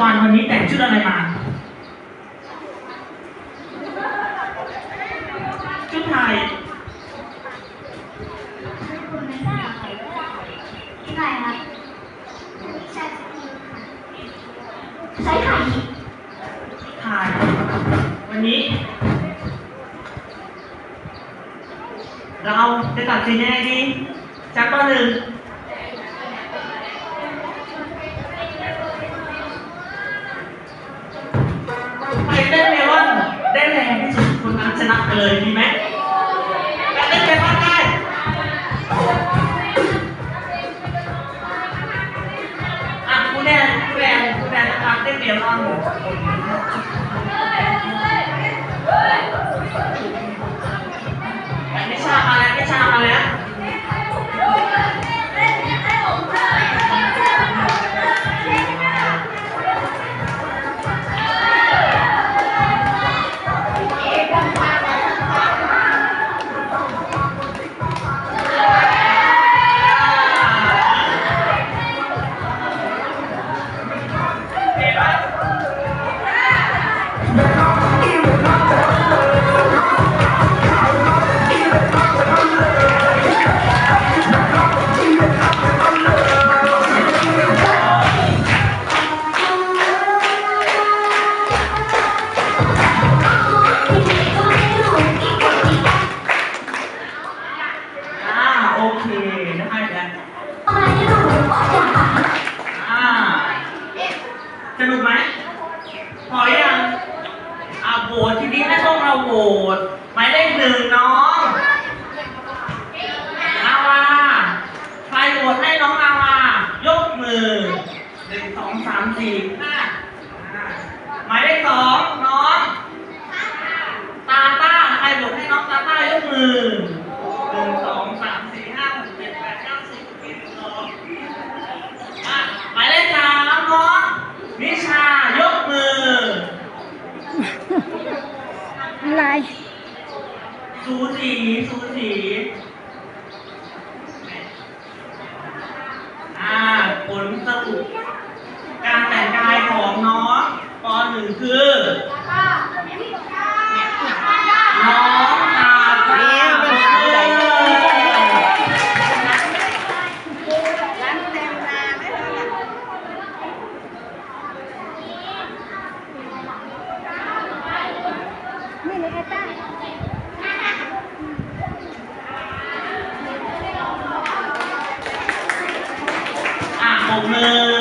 วันวันนี้แต่งชุดอะไรมา ชุดไทยที่ไหนครับใช้ไข่ไทยวันนี้ เราจะตัดสินยังไงดีจากข้อหนึ่ง เลยดีไหมใครเต้นเมลอนได้อะคุณแดนคุณแดนคุณแดนนะครับเต้นเมลอนไม่ชามาแล้วไม่ชามาแล้ว พอยังอ่าโหวตทีนี้ให้พวกเราโหวตหมายเลขหนึ่งน้องนาวาใครโหวตให้น้องนาวายกมือหนึ่งสองสามสี่ห้าอ่าหมายเลขสองน้องตาต้าใครโหวตให้น้องตาต้ายกมือหนึ่งสองสามสี่ห้าหกเจ็ดแปดเก้าสิบสิบเอ็ดสิบสองอะหมายเลขสามน้องนิชายกมือ อะไร สูสีสูสีอ่าผลสรุปการแต่งกายของน้องปหนึ่งคือ น้องตาตา นี่เลยไอ้ต้า อ่